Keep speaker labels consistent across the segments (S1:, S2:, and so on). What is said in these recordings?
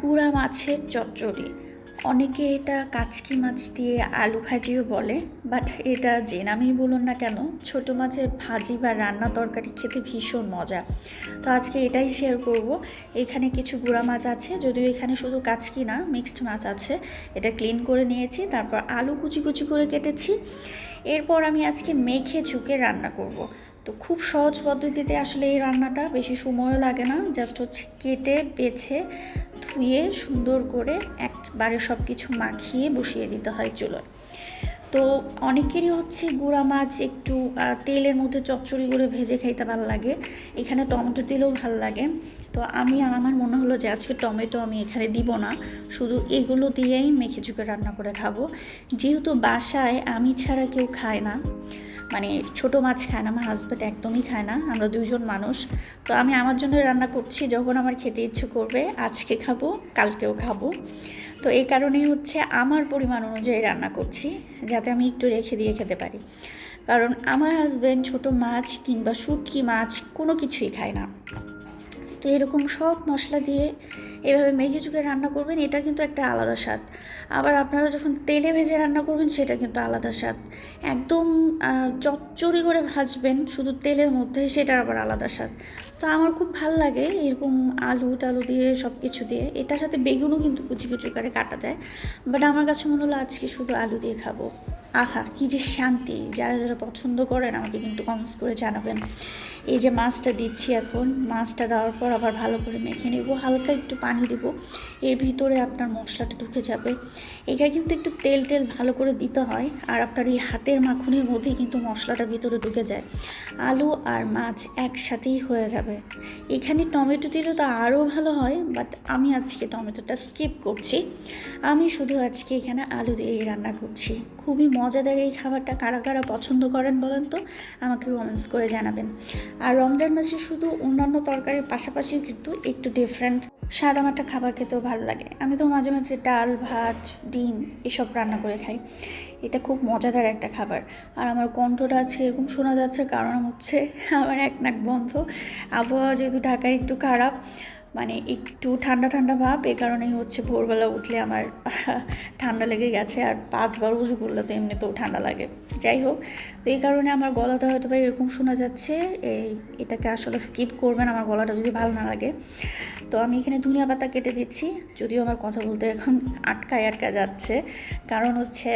S1: গুড়া মাছের চচ্চড়ি। অনেকে এটা কাচকি মাছ দিয়ে আলু ভাজিও বলে বাট এটা যে নামেই বলুন না কেন, ছোট মাছের ভাজি বা রান্না তরকারি খেতে ভীষণ মজা। তো আজকে এটাই শেয়ার করব। এখানে কিছু গুঁড়া মাছ আছে, যদিও এখানে শুধু কাচকি না মিক্সড মাছ আছে। এটা ক্লিন করে নিয়েছি, তারপর আলু কুচি কুচি করে কেটেছি। এরপর আমি আজকে মেখে চুকে রান্না করব। তো খুব সহজ পদ্ধতিতে আসলে এই রান্নাটা, বেশি সময়ও লাগে না জাস্ট হচ্ছে কেটে, বেছে ধুয়ে সুন্দর করে একবারে সব কিছু মাখিয়ে বসিয়ে দিতে হয় চুলোয়। তো অনেকেরই হচ্ছে গুঁড়া মাছ একটু তেলের মধ্যে চচ্চড়ি করে ভেজে খাইতে ভালো লাগে। এখানে টমেটো দিলেও ভালো লাগে। তো আমি আর আমার মনে হলো যে আজকে টমেটো আমি এখানে দিব না। শুধু এগুলো দিয়েই মেখে চুকে রান্না করে খাব। যেহেতু বাসায় আমি ছাড়া কেউ খায় না। মানে ছোট মাছ খায় না, আমার হাজব্যান্ড একদমই খায় না, আমরা দুজন মানুষ। তো আমি আমার জন্য রান্না করছি, যখন আমার খেতে ইচ্ছে করবে, আজকে খাব, কালকেও খাব। তো এই কারণেই হচ্ছে আমার পরিমাণ অনুযায়ী রান্না করছি, যাতে আমি একটু রেখে দিয়ে খেতে পারি। কারণ আমার হাজব্যান্ড ছোট মাছ কিংবা শুটকি মাছ কোনো কিছুই খায় না। তো এরকম সব মশলা দিয়ে এভাবে মেঘে চুকে রান্না করবেন, এটা কিন্তু একটা আলাদা স্বাদ। আবার আপনারা যখন তেলে ভেজে রান্না করবেন, সেটা কিন্তু আলাদা স্বাদ। একদম চচ্চড়ি করে ভাজবেন, শুধু তেলের মধ্যে সেটার আবার আলাদা স্বাদ। তো আমার খুব ভালো লাগে এরকম আলু টালু দিয়ে সব কিছু দিয়ে। এটার সাথে বেগুনও কিন্তু কুচি কুচি করে কাটা যায়। বাট আমার কাছে মনে হলো আজকে শুধু আলু দিয়ে খাব। আহা, কি যে শান্তি। যারা যারা পছন্দ করেন, আমাকে কিন্তু কমেন্টস করে জানাবেন। এই যে মাছটা দিচ্ছি এখন, মাছটা দেওয়ার পর আবার ভালো করে মেখে নেব। হালকা একটু পানি দেব। এর ভিতরে আপনার মশলাটা ঢুকে যাবে। এখানে কিন্তু একটু তেল তেল ভালো করে দিতে হয়। আর আপনার এই হাতের মাখনের মধ্যেই কিন্তু মশলাটা ভিতরে ঢুকে যায়। আলু আর মাছ একসাথেই হয়ে যাবে। এখানে টমেটো দিলে তো আরও ভালো হয় বাট আমি আজকে টমেটোটা স্কিপ করছি। আমি শুধু আজকে এখানে আলু দিয়েই রান্না করছি। খুবই মজাদার এই খাবারটা কারা কারা পছন্দ করেন বলেন তো, আমাকে কমেন্টস করে জানাবেন। আর রমজান মাসে শুধু অন্যান্য তরকারির পাশাপাশি কিন্তু একটু ডিফারেন্ট সাদামাটা খাবার খেতেও ভালো লাগে। আমি তো মাঝে মাঝে ডাল, ভাত, ডিম এসব রান্না করে খাই। এটা খুব মজাদার একটা খাবার। আর আমার কণ্ঠটা আছে এরকম শোনা যাচ্ছে কারণ হচ্ছে আমার এক নাক বন্ধ। আবহাওয়া যেহেতু ঢাকায় একটু খারাপ মানে একটু ঠান্ডা ঠান্ডা ভাব এই কারণেই হচ্ছে ভোরবেলা উঠলে আমার ঠান্ডা লেগে গেছে আর পাঁচবার উজু করলে তো এমনিতেও ঠান্ডা লাগে। যাই হোক, তো এই কারণে আমার গলাটা হয়তো বা এরকম শোনা যাচ্ছে, এই এটাকে আসলে স্কিপ করবেন আমার গলাটা যদি ভালো না লাগে। তো আমি এখানে ধনিয়া পাতা কেটে দিচ্ছি, যদিও আমার কথা বলতে এখন আটকায় আটকা যাচ্ছে। কারণ হচ্ছে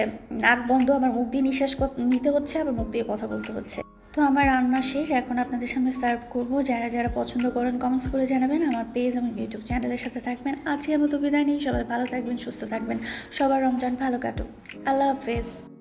S1: নাক বন্ধ, আমার মুখ দিয়ে নিঃশ্বাস নিতে হচ্ছে, আবার মুখ দিয়ে কথা বলতে হচ্ছে। তো আমার রান্না শেষ। এখন আপনাদের সামনে সার্ভ করব। যারা যারা পছন্দ করেন কমেন্টস করে জানাবেন। আমার পেজ আমার ইউটিউব চ্যানেলের সাথে থাকবেন। আজকের মতো বিদায় নেই। সবাই ভালো থাকবেন, সুস্থ থাকবেন। সবার রমজান ভালো কাটুক। আল্লাহ হাফেজ।